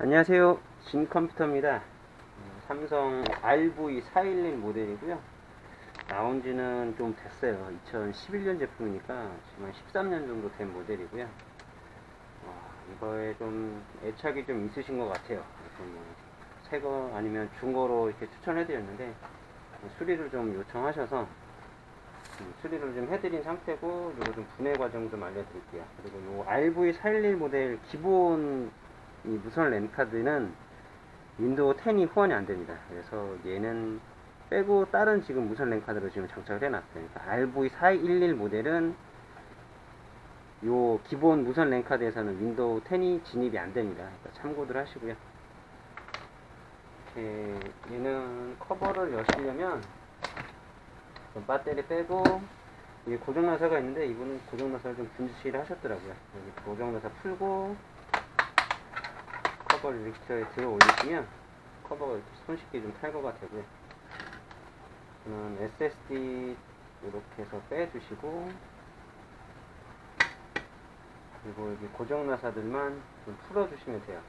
안녕하세요. 진컴퓨터입니다. 음, 삼성 RV411 모델이고요. 나온 지는 좀 됐어요. 2011년 제품이니까 지금 한 13년 정도 된 모델이고요. 어, 이거에 좀 애착이 좀 있으신 것 같아요. 새거 아니면 중고로 이렇게 추천해 드렸는데 수리를 좀 요청하셔서 음, 수리를 좀 해드린 상태고 그리고 좀 분해 과정 좀 알려드릴게요. 그리고 요 RV411 모델 기본 이 무선 랜카드는 윈도우 10이 후원이 안 됩니다. 그래서 얘는 빼고 다른 지금 무선 랜카드로 지금 장착을 해놨어요. 그러니까 RV411 모델은 요 기본 무선 랜카드에서는 윈도우 10이 진입이 안 됩니다. 그러니까 참고들 하시고요. 이렇게 얘는 커버를 여시려면 좀 배터리 빼고 이게 고정나사가 있는데 이분은 고정나사를 좀 분실을 하셨더라고요. 여기 고정나사 풀고 커버를 이렇게 들어 올리시면 커버가 이렇게 손쉽게 좀 탈거가 되고요. 저는 SSD 이렇게 해서 빼주시고 그리고 여기 고정 나사들만 좀 풀어주시면 돼요.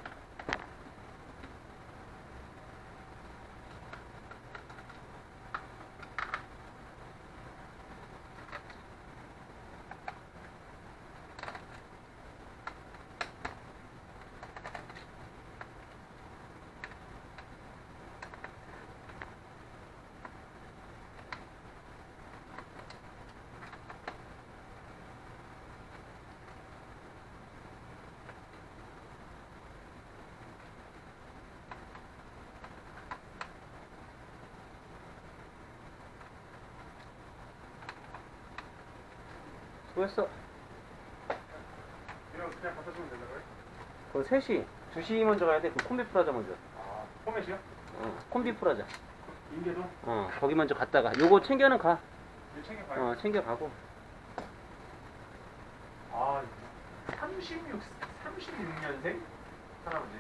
수고했어. 이런 그냥 갖다 주면 되나요? 그 3시, 2시 먼저 가야 돼. 그 콤비 프라자 먼저. 아, 포맷이요? 어, 콤비 프라자. 인계도? 어, 거기 먼저 갔다가. 요거 챙겨는 가. 이거 챙겨가요? 어, 챙겨가고. 아, 36, 36년생? 할아버지?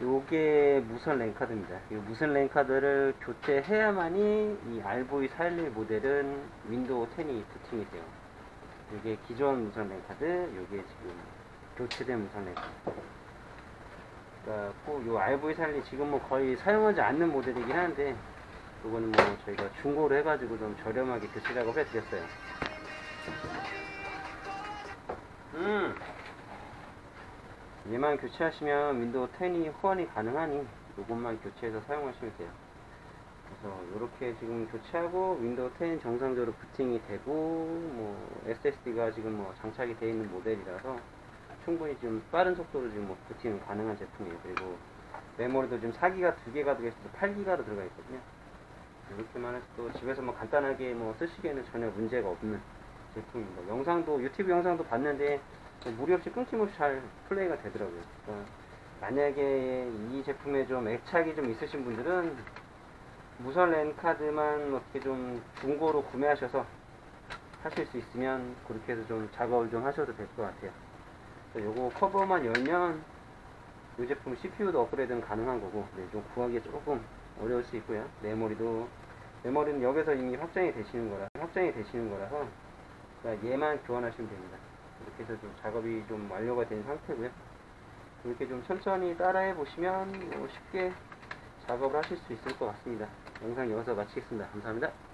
요게 무선 랜카드입니다. 이 무선 랜카드를 교체해야만이 이 RV411 모델은 윈도우 10이 부팅이 돼요. 이게 기존 무선 랜카드, 요게 지금 교체된 무선 랜카드. 그러니까 꼭요 RV411 지금 뭐 거의 사용하지 않는 모델이긴 한데 요거는 뭐 저희가 중고로 해가지고 좀 저렴하게 교체 작업을 해드렸어요. 음. 얘만 교체하시면 윈도우 10이 후원이 가능하니 이것만 교체해서 사용하시면 돼요. 그래서 이렇게 지금 교체하고 윈도우 10 정상적으로 부팅이 되고 뭐 SSD가 지금 뭐 장착이 되어 있는 모델이라서 충분히 지금 빠른 속도로 지금 뭐 부팅 가능한 제품이에요. 그리고 메모리도 지금 4기가 2개가 들어있어서 8기가로 들어가 있거든요. 이렇게만 해서 또 집에서 뭐 간단하게 뭐 쓰시기에는 전혀 문제가 없는 제품입니다. 영상도 유튜브 영상도 봤는데 뭐 무리 없이 끊김없이 잘 플레이가 되더라고요. 그러니까 만약에 이 제품에 좀 애착이 좀 있으신 분들은 무선 랜 카드만 어떻게 좀 중고로 구매하셔서 하실 수 있으면 그렇게 해서 좀 작업을 좀 하셔도 될 것 같아요. 요거 커버만 열면 이 제품 CPU도 업그레이드는 가능한 거고 네, 좀 구하기 조금 어려울 수 있고요. 메모리도 메모리는 여기서 이미 확장이 되시는 거라 확장이 되시는 거라서 그러니까 얘만 교환하시면 됩니다. 이렇게 해서 좀 작업이 좀 완료가 된 상태고요. 이렇게 좀 천천히 따라해 보시면 뭐 쉽게 작업을 하실 수 있을 것 같습니다. 영상 여기서 마치겠습니다. 감사합니다.